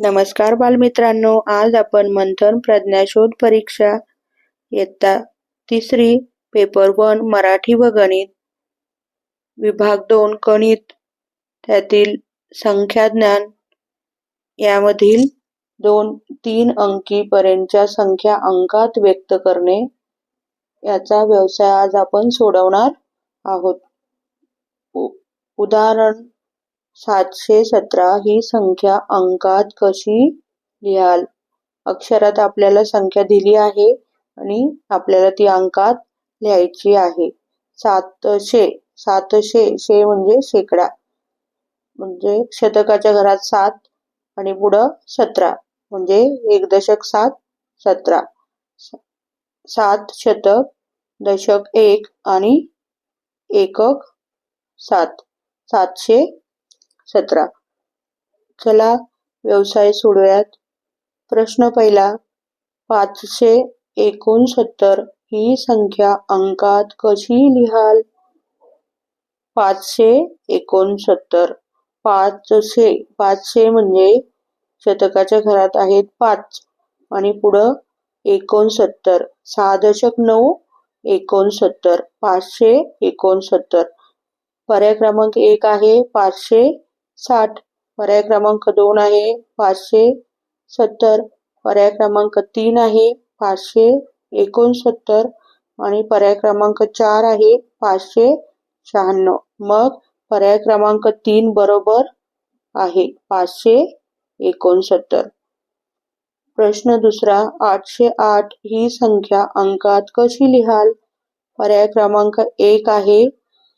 नमस्कार बालमित्रांनो आज आपण मंथन प्रज्ञाशोध परीक्षा इयत्ता तिसरी पेपर वन मराठी व गणित विभाग दोन गणित त्यातील संख्याज्ञान यामधील दोन तीन अंकी पर्यंतच्या संख्या अंकात व्यक्त करणे याचा व्यवसाय आज आपण सोडवणार आहोत. उदाहरण सातशे सतरा ही संख्या अंकात कशी लिहाल? अक्षरात आपल्याला संख्या दिली आहे आणि आपल्याला ती अंकात लिहायची आहे. सातशे सातशे शे म्हणजे शेकडा. म्हणजे शतकाच्या घरात सात आणि पुढं सतरा. म्हणजे एक दशक सात सतरा. सात शतक दशक एक आणि एकक सात. सातशे सतरा. चला व्यवसाय सोडूयात. प्रश्न पहिला पाचशे एकोणसत्तर ही संख्या अंकात कशी लिहाल? पाचशे एकोणसत्तर. पाचशे पाचशे म्हणजे शतकाच्या घरात आहेत पाच. आणि पुढं एकोणसत्तर. सहा दशक नऊ एकोणसत्तर. पाचशे एकोणसत्तर. पर्याय क्रमांक एक आहे पाचशे साठ पर्याय क्रमांक दोन आहे, पाचशे सत्तर पर्याय क्रमांक तीन आहे, पाचशे एकोणसत्तर आणि पर्याय क्रमांक चार आहे, पाचशे शहाण्णव. मग पर्याय क्रमांक तीन बरोबर आहे, पाचशे एकोणसत्तर. प्रश्न दुसरा, आठशे आठ ही संख्या अंकात कशी लिहाल? पर्याय क्रमांक एक आहे,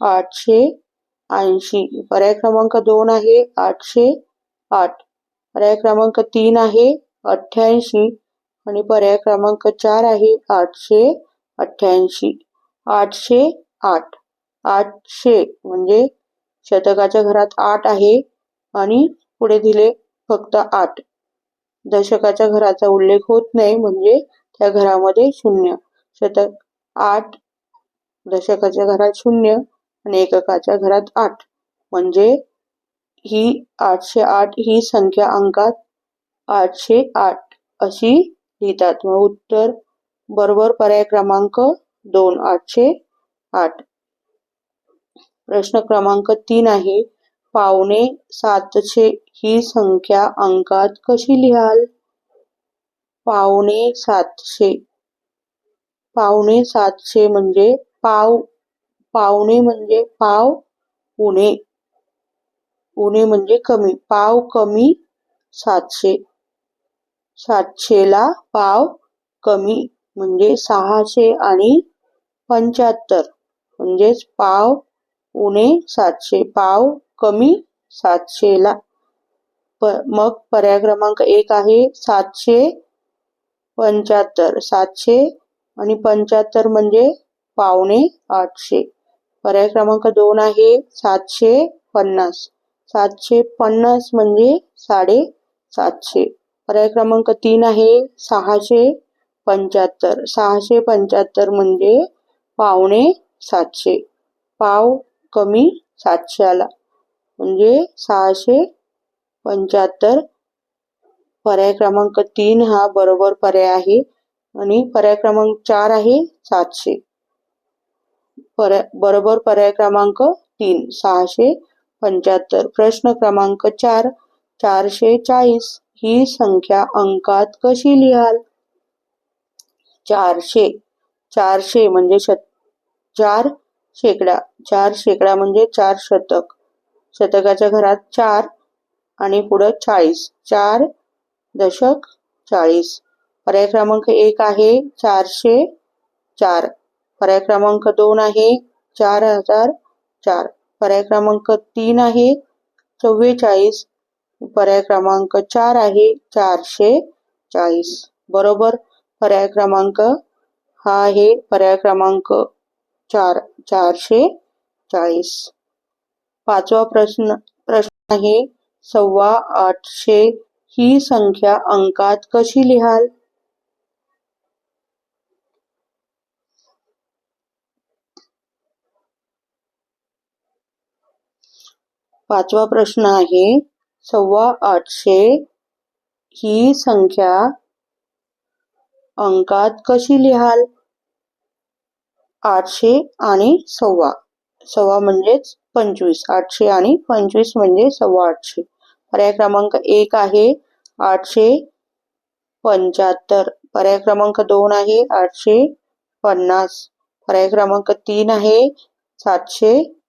आठशे ऐंशी. पर्याय क्रमांक दोन आहे आठशे आठ. पर्याय क्रमांक तीन आहे अठ्ठ्याऐंशी. आणि पर्याय क्रमांक चार आहे आठशे अठ्ठ्याऐंशी. आठशे आठ. आठशे म्हणजे शतकाच्या घरात आठ आहे आणि पुढे दिले फक्त आठ. दशकाच्या घराचा उल्लेख होत नाही म्हणजे त्या घरामध्ये शून्य. शतक आठ दशकाच्या घरात शून्य. आणि एककाच्या घरात आठ. म्हणजे ही आठशे आठ ही संख्या अंकात आठशे आठ अशी लिहितात. मग उत्तर बरोबर पर्याय क्रमांक दोन आठशे आठ. प्रश्न क्रमांक तीन आहे पावणे सातशे ही संख्या अंकात कशी लिहाल? पावणे सातशे. पावणे सातशे म्हणजे पाव पावणे म्हणजे पाव उणे. उणे म्हणजे कमी पाव कमी सातशे. सातशेला पाव कमी म्हणजे सहाशे आणि पंच्याहत्तर. म्हणजेच पाव उणे सातशे. पाव कमी सातशेला प मग पर्याय क्रमांक एक आहे सातशे पंच्याहत्तर. सातशे आणि पंच्याहत्तर म्हणजे पावणे आठशे. पर्याय क्रमांक दोन आहे सातशे पन्नास. सातशे पन्नास म्हणजे साडे सातशे. पर्याय क्रमांक तीन आहे सहाशे पंच्याहत्तर. सहाशे पंच्याहत्तर म्हणजे पावणे सातशे. पाव कमी सातशे आला. म्हणजे सहाशे पंच्याहत्तर. पर्याय क्रमांक तीन हा बरोबर पर्याय आहे. आणि पर्याय क्रमांक चार आहे सातशे. पर्याय बरोबर पर्याय क्रमांक तीन सहाशे पंच्याहत्तर. प्रश्न क्रमांक चार चारशे चाळीस. ही संख्या अंकात कशी लिहाल? चारशे. चारशे म्हणजे शत चार शेकडा. चार शेकडा म्हणजे चार शतक. शतकाच्या घरात चार आणि पुढं चाळीस. चार दशक चाळीस. पर्याय क्रमांक एक आहे चारशे चार. पर्याय क्रमांक दोन आहे, चार हज़ार चार. पर्याय क्रमांक तीन आहे, चव्वेचाळीस. पर्याय क्रमांक चार आहे, चारशे चाळीस. बरोबर? पर्याय क्रमांक हा आहे, पर्याय क्रमांक चार, चारशे चाळीस. पाचवा प्रश्न प्रश्न आहे, सव्वा आठशे ही संख्या अंकात कशी लिहाल? पाचवा प्रश्न आहे सव्वा आठशे ही संख्या अंकात कशी लिहाल? आठशे आणि सव्वा. सव्वा म्हणजेच पंचवीस. आठशे आणि पंचवीस म्हणजे सव्वा आठशे. पर्याय क्रमांक एक आहे आठशे पंच्याहत्तर. पर्याय क्रमांक दोन आहे आठशे पन्नास. पर्याय क्रमांक तीन आहे सातशे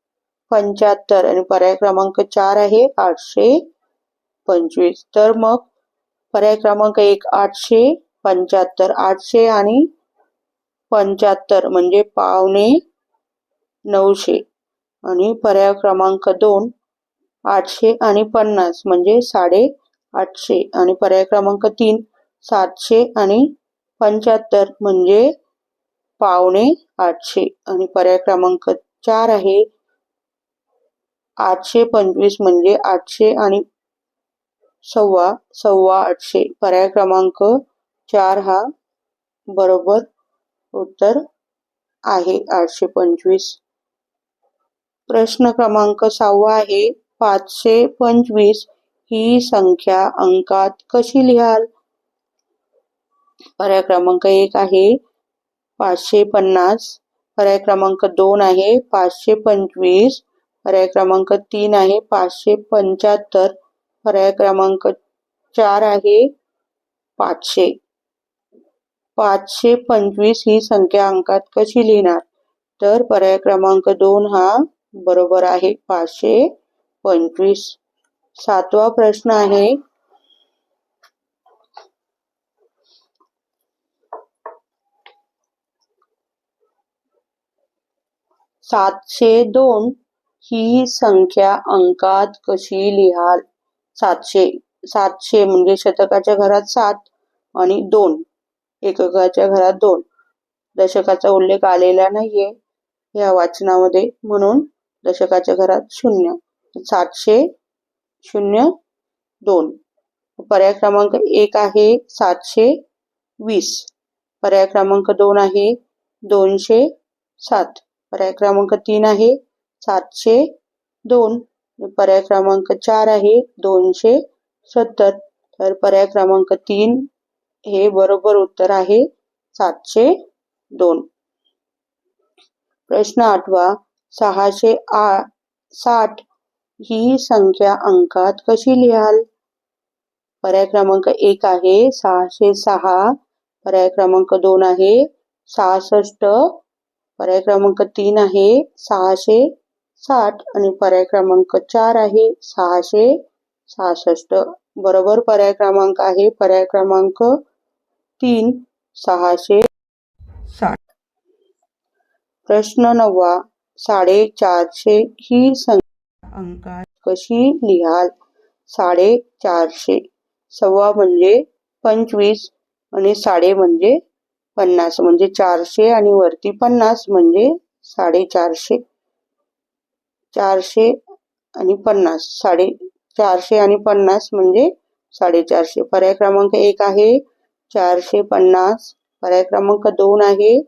पंच्याहत्तर आणि पर्याय क्रमांक चार आहे आठशे पंचवीस. तर मग पर्याय क्रमांक एक आठशे पंच्याहत्तर आठशे आणि पंच्याहत्तर म्हणजे पावणे नऊशे. आणि पर्याय क्रमांक दोन आठशे आणि पन्नास म्हणजे साडे आठशे. आणि पर्याय क्रमांक तीन सातशे आणि पंच्याहत्तर म्हणजे पावणे आठशे. आणि पर्याय क्रमांक चार आहे आठशे पंचवीस म्हणजे आठशे आणि सव्वा सव्वा आठशे. पर्याय क्रमांक चार हा बरोबर उत्तर आहे आठशे पंचवीस. प्रश्न क्रमांक सहावा आहे पाचशे पंचवीस ही संख्या अंकात कशी लिहाल? पर्याय क्रमांक एक आहे पाचशे पन्नास. पर्याय क्रमांक दोन आहे पाचशे पंचवीस. पर्याय क्रमांक तीन आहे. पाचशे पंच्याहत्तर पर्याय क्रमांक चार आहे. पाचशे. पाचशे पंचवीस ही संख्या अंकात कशी लिहिणार? तर पर्याय क्रमांक दोन हा बरोबर आहे. पाचशे पंचवीस. सातवा प्रश्न आहे. सातशे दोन ही संख्या अंकात कशी लिहाल? सातशे सातशे म्हणजे शतकाच्या घरात सात आणि दोन. एककाच्या घरात दोन. दशकाचा उल्लेख आलेला नाहीये या वाचनामध्ये म्हणून दशकाच्या घरात शून्य. सातशे शून्य दोन. पर्याय क्रमांक एक आहे सातशे वीस. पर्याय क्रमांक दोन आहे दोनशे सात. पर्याय क्रमांक तीन आहे सातशे दोन. पर्याय क्रमांक चार आहे. दोनशे सत्तर. तर पर्याय क्रमांक तीन हे बरोबर उत्तर आहे. सातशे दोन. प्रश्न आठवा. सहाशे आ, साठ ही संख्या अंकात कशी लिहाल? पर्याय क्रमांक एक आहे. सहाशे सहा. पर्याय क्रमांक दोन आहे. सहासष्ट. पर्याय क्रमांक तीन आहे. सहाशे साठ आणि पर्याय क्रमांक चार आहे सहाशे सहासष्ट. बरोबर पर्याय क्रमांक आहे पर्याय क्रमांक तीन सहाशे साठ. प्रश्न नववा साडेचारशे ही संख्या अंकात कशी लिहाल? साडेचारशे. सव्वा म्हणजे पंचवीस आणि साडे म्हणजे पन्नास म्हणजे चारशे आणि वरती पन्नास म्हणजे साडेचारशे. चारशे पन्नास. साडे चारशे आणि पन्नास म्हणजे साडेचारशे. क्रमांक एक आहे चारशे पन्नास. पर्याय क्रमांक दोन आहे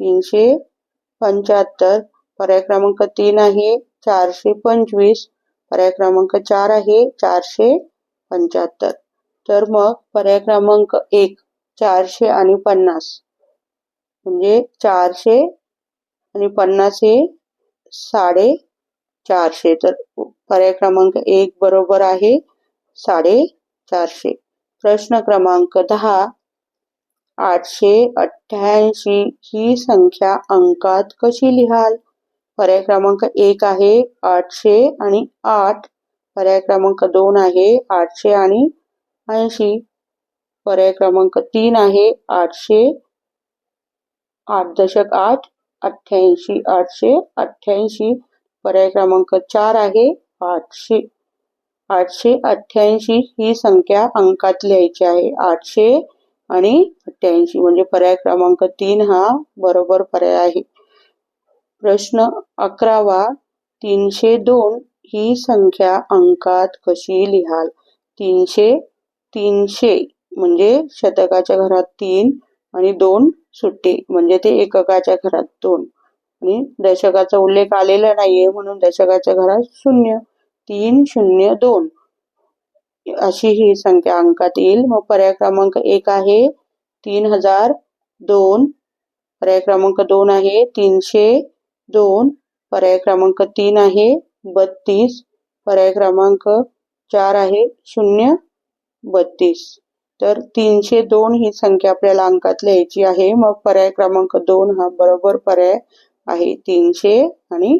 तीनशे पंच्याहत्तर. पर्याय क्रमांक तीन आहे चारशे पंचवीस. पर्याय क्रमांक चार आहे चारशे पंच्याहत्तर. तर मग पर्याय क्रमांक एक, चारशे पन्नास. चारशे आणि पन्नास हे साडे चारशे. तर पर्याय क्रमांक एक बरोबर आहे साडे चारशे प्रश्न क्रमांक दहा, आठशे अठ्ठ्याऐंशी ही संख्या अंकात कशी लिहाल? पर्याय क्रमांक एक आहे आठशे आणि आठ. पर्याय क्रमांक दोन आहे आठशे आणि ऐंशी. पर्याय क्रमांक तीन आहे आठशे आठ दशक आठ अठ्ठ्याऐंशी, आठशे अठ्ठ्याऐंशी. पर्याय क्रमांक चार आहे. आठशे आठशे अठ्ठ्याऐंशी ही संख्या अंकात लिहायची आहे. आठशे आणि अठ्ठ्याऐंशी म्हणजे पर्याय क्रमांक तीन हा बरोबर पर्याय आहे. प्रश्न अकरावा तीनशे दोन ही संख्या अंकात कशी लिहाल? तीनशे तीनशे म्हणजे शतकाच्या घरात तीन आणि दोन सुट्टी म्हणजे ते एककाच्या घरात दोन. आणि दशकाचा उल्लेख आलेला नाहीये म्हणून दशकाच्या घरात शून्य तीन शून्य दोन अशी ही संख्या अंकात येईल. मग पर्याय क्रमांक एक आहे तीन हजार दोन. पर्याय क्रमांक दोन आहे तीनशे दोन. पर्याय क्रमांक तीन आहे बत्तीस. पर्याय क्रमांक चार आहे शून्य बत्तीस. तर तीनशे दोन ही संख्या आपल्याला अंकात लिहायची आहे. मग पर्याय क्रमांक दोन हा बरोबर पर्याय आहे. तीनशे आणि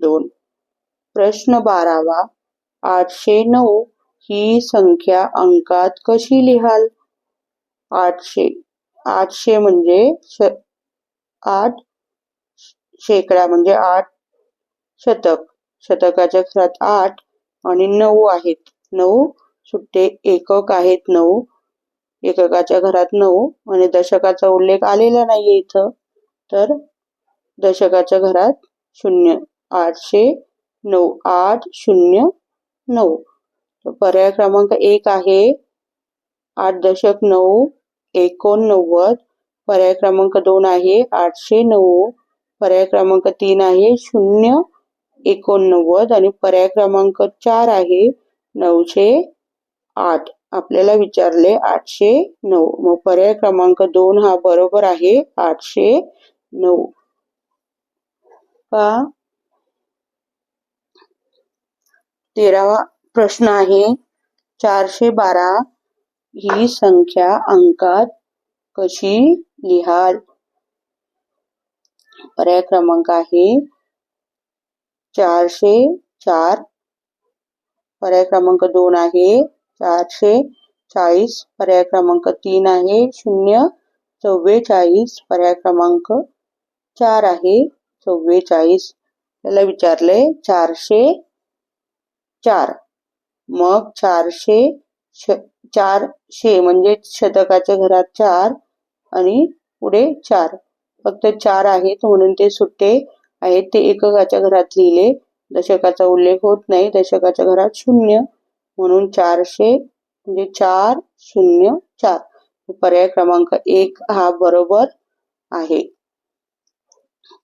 दोन. प्रश्न बारावा. आठशे नऊ ही संख्या अंकात कशी लिहाल? आठशे. आठशे म्हणजे श आठ शेकडा म्हणजे आठ शतक. शतकाच्या घरात आठ आणि नऊ आहेत. नऊ सुट्टे एकक आहेत. नऊ एककाच्या घरात नऊ आणि दशकाचा उल्लेख आलेला नाहीये इथं. तर दशकाच्या घरात शून्य आठशे नऊ आठ शून्य नऊ. पर्याय क्रमांक एक आहे आठ दशक नऊ एकोणनव्वद. पर्याय क्रमांक दोन आहे आठशे नऊ. पर्याय क्रमांक तीन आहे शून्य एकोणनव्वद. आणि पर्याय क्रमांक चार आहे नऊशे आठ. आपल्याला विचारले आठशे नऊ. मग पर्याय क्रमांक दोन हा बरोबर आहे आठशे नऊ. का तेरावा प्रश्न आहे. चारशे बारा ही संख्या अंकात कशी लिहाल? पर्याय क्रमांक आहे. चारशे चार. पर्याय क्रमांक दोन आहे. चारशे चाळीस. पर्याय क्रमांक तीन आहे. शून्य चव्वेचाळीस. पर्याय क्रमांक चार आहे. चव्वेचाळीस त्याला विचारले चारशे चार. मग चारशे चारशे म्हणजे शतकाच्या घरात चार आणि पुढे चार. फक्त चार आहेत म्हणून ते सुट्टे आहेत. ते एककाच्या घरात लिहिले. दशकाचा उल्लेख होत नाही. दशकाच्या घरात शून्य म्हणून चारशे म्हणजे चार शून्य चार. पर्याय क्रमांक एक हा बरोबर आहे.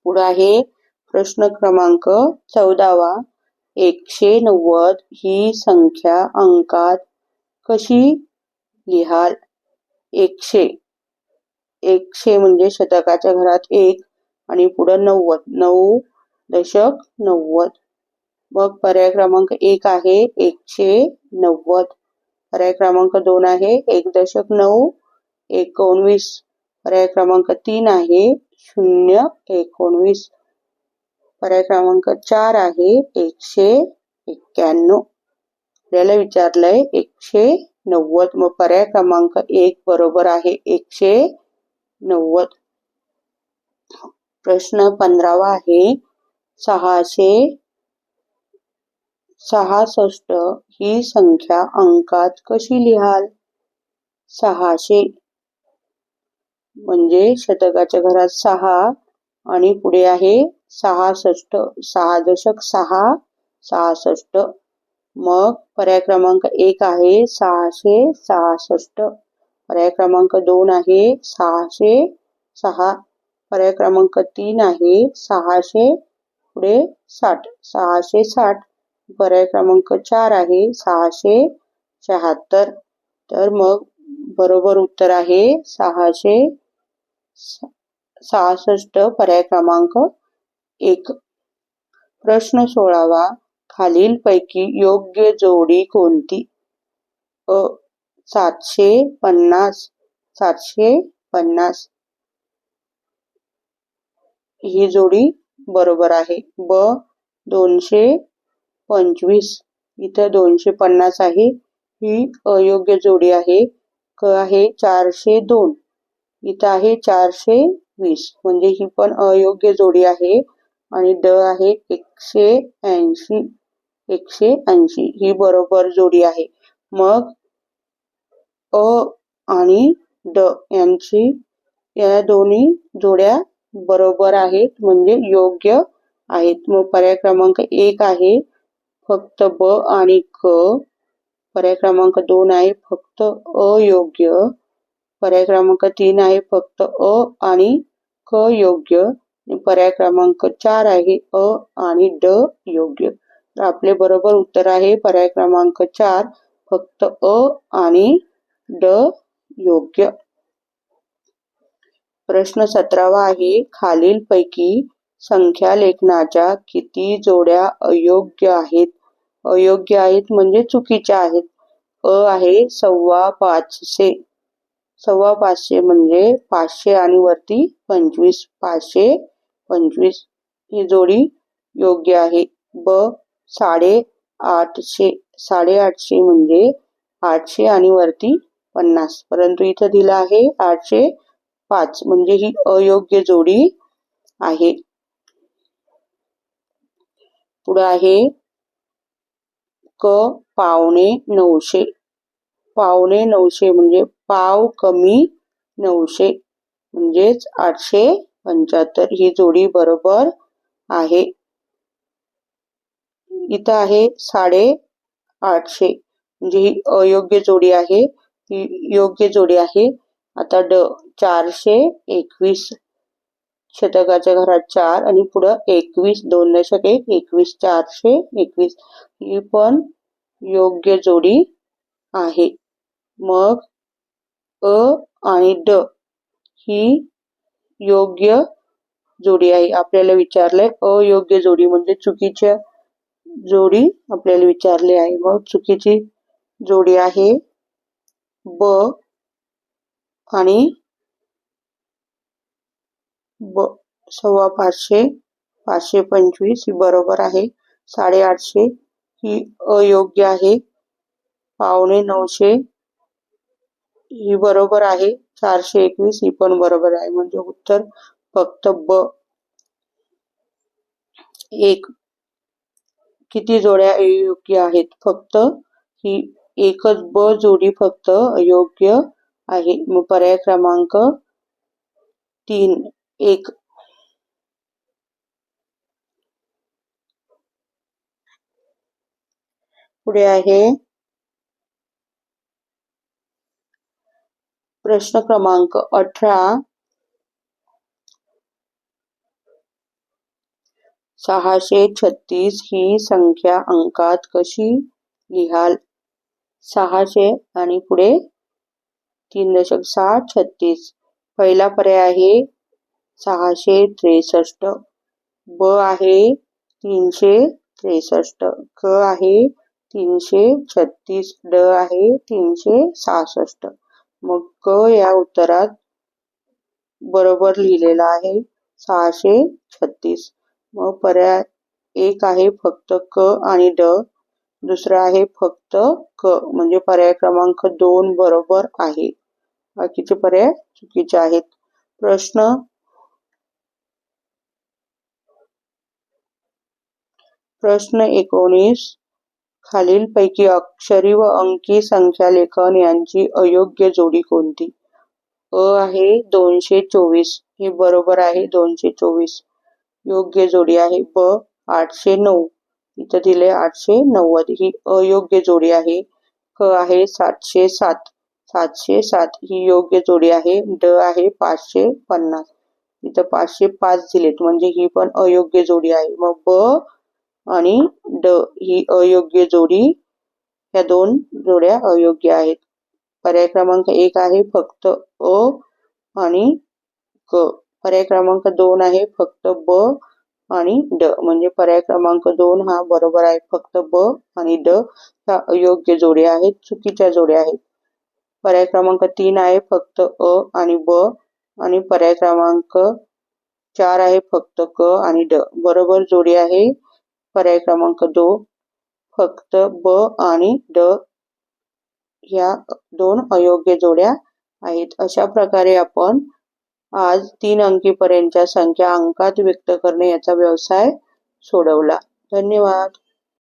पुढे आहे प्रश्न क्रमांक चौदावा. एकशे नव्वद ही संख्या अंकात कशी लिहाल? एकशे. एकशे म्हणजे शतकाच्या घरात एक आणि पुढं नव्वद. नऊ दशक नव्वद. मग पर्याय क्रमांक एक आहे एकशे नव्वद. पर्याय क्रमांक दोन आहे एक दशक नऊ एकोणवीस. पर्याय क्रमांक तीन आहे शून्य पर्याय क्रमांक चार आहे एकशे एक्क्याण्णव. आपल्याला विचारलंय एकशे नव्वद. मग पर्याय क्रमांक एक बरोबर आहे एकशे नव्वद. प्रश्न पंधरावा आहे सहाशे सहासष्ट ही संख्या अंकात कशी लिहाल? सहाशे म्हणजे शतकाच्या घरात सहा आणि पुढे आहे सहासष्ट सहा दशक सहा सहासष्ट. मग पर्याय क्रमांक एक आहे सहाशे सहासष्ट. पर्याय क्रमांक दोन आहे सहाशे सहा. पर्याय क्रमांक तीन आहे सहाशे पुढे साठ सहाशे साठ. पर्याय क्रमांक चार आहे सहाशे शहात्तर. तर मग बरोबर उत्तर आहे सहाशे सहासष्ट पर्याय क्रमांक एक. प्रश्न सोळावा. खालील पैकी योग्य जोडी कोणती? अ. सातशे पन्नास सातशे पन्नास. ही जोडी बरोबर आहे. ब. दोनशे पंचवीस. इथं दोनशे पन्नास आहे. ही अयोग्य जोडी आहे. क आहे चारशे दोन. इथं आहे चारशे वीस. म्हणजे ही पण अयोग्य जोडी आहे. आणि ड आहे एकशे ऐंशी एकशे ऐंशी. ही बरोबर जोडी आहे. मग अ आणि ड यांची या दोन्ही जोड्या बरोबर आहेत. म्हणजे योग्य आहेत. मग पर्याय क्रमांक एक आहे फक्त ब आणि क. पर्याय क्रमांक दोन आहे फक्त अयोग्य. पर्याय क्रमांक तीन आहे फक्त अ आणि क योग्य. पर्याय क्रमांक चार आहे अ आणि ड योग्य. तर आपले बरोबर उत्तर आहे पर्याय क्रमांक चार फक्त अ आणि ड योग्य. प्रश्न सतरावा आहे खालीलपैकी संख्या लेखनाच्या किती जोड्या अयोग्य आहेत? अयोग्य आहेत म्हणजे चुकीच्या आहेत. अ आहे सव्वा पाचशे. सव्वा पाचशे म्हणजे पाचशे आणि वरती पंचवीस पाचशे पंचवीस ही जोडी योग्य आहे. ब साडे आठशे साडेआठशे म्हणजे आठशे आणि वरती पन्नास. परंतु इथं दिलं आहे आठशे पाच म्हणजे ही अयोग्य जोडी आहे. पुढं आहे क पावणे नऊशे. पावणे नऊशे म्हणजे पाव कमी नऊशे म्हणजेच आठशे पंच्याहत्तर. ही जोडी बरोबर आहे. इथं आहे साडे आठशे. म्हणजे ही अयोग्य जोडी आहे. ही योग्य जोडी आहे. आता ड चारशे एकवीस शतकाच्या घरात चार आणि पुढं एकवीस दोन दशक एक एकवीस चारशे एकवीस. ही पण योग्य जोडी आहे. मग अ आणि ड ही योग्य जोडी आहे. आपल्याला विचारलंय अयोग्य जोडी म्हणजे चुकीच्या जोडी आपल्याला विचारली आहे. मग चुकीची जोडी आहे ब आणि ब सव्वा पाचशे पाचशे पंचवीस ही बरोबर आहे. साडेआठशे ही अयोग्य आहे. पावणे नऊशे ही बरोबर आहे. चारशे एकवीस ही पण बरोबर आहे. म्हणजे उत्तर फक्त ब. एक. किती जोड्या अयोग्य आहेत? फक्त ही एकच ब जोडी फक्त अयोग्य आहे. मग पर्याय क्रमांक तीन. एक. पुढे आहे. प्रश्न क्रमांक अठरा. सहाशे छत्तीस ही संख्या अंकात कशी लिहाल? सहाशे आणि पुढे तीन दशक सहा छत्तीस. पहिला पर्याय आहे सहाशे त्रेसष्ट. ब आहे तीनशे त्रेसष्ट. क आहे तीनशे छत्तीस. ड आहे तीनशे सहासष्ट. मग क या उत्तरात बरोबर लिहिलेला आहे सहाशे छत्तीस. मग पर्याय एक आहे फक्त क आणि ड. दुसरा आहे फक्त क म्हणजे पर्याय क्रमांक दोन बरोबर आहे. बाकीचे पर्याय चुकीचे आहेत. प्रश्न प्रश्न एकोणीस. खालीलपैकी अक्षरी व अंकी संख्या लेखन यांची अयोग्य जोडी कोणती? अ आहे दोनशे चोवीस. हे बरोबर आहे दोनशे चोवीस. योग्य जोडी आहे ब आठशे नऊ. इथं दिले आठशे नव्वद. ही अयोग्य जोडी आहे. क आहे सातशे सात. सातशे सात ही योग्य जोडी आहे. ड आहे पाचशे पन्नास. इथं पाचशे पाच दिलेत. म्हणजे ही पण अयोग्य जोडी आहे. मग ब आणि ड ही अयोग्य जोडी ह्या दोन जोड्या अयोग्य आहेत. पर्याय क्रमांक एक आहे फक्त अ आणि क. पर्याय क्रमांक दोन आहे फक्त ब आणि ड. म्हणजे पर्याय क्रमांक दोन हा बरोबर आहे फक्त ब आणि ड ह्या अयोग्य जोड्या आहेत चुकीच्या जोड्या आहेत. पर्याय क्रमांक तीन आहे फक्त अ आणि ब आणि पर्याय क्रमांक चार आहे फक्त क आणि ड. बरोबर जोडी आहे पर्याय क्रमांक दो फक्त ब आणि ड या दोन अयोग्य जोड्या आहेत. अशा प्रकारे आपण आज तीन अंकीपर्यंतच्या संख्या अंकात व्यक्त करणे याचा व्यवसाय सोडवला. धन्यवाद.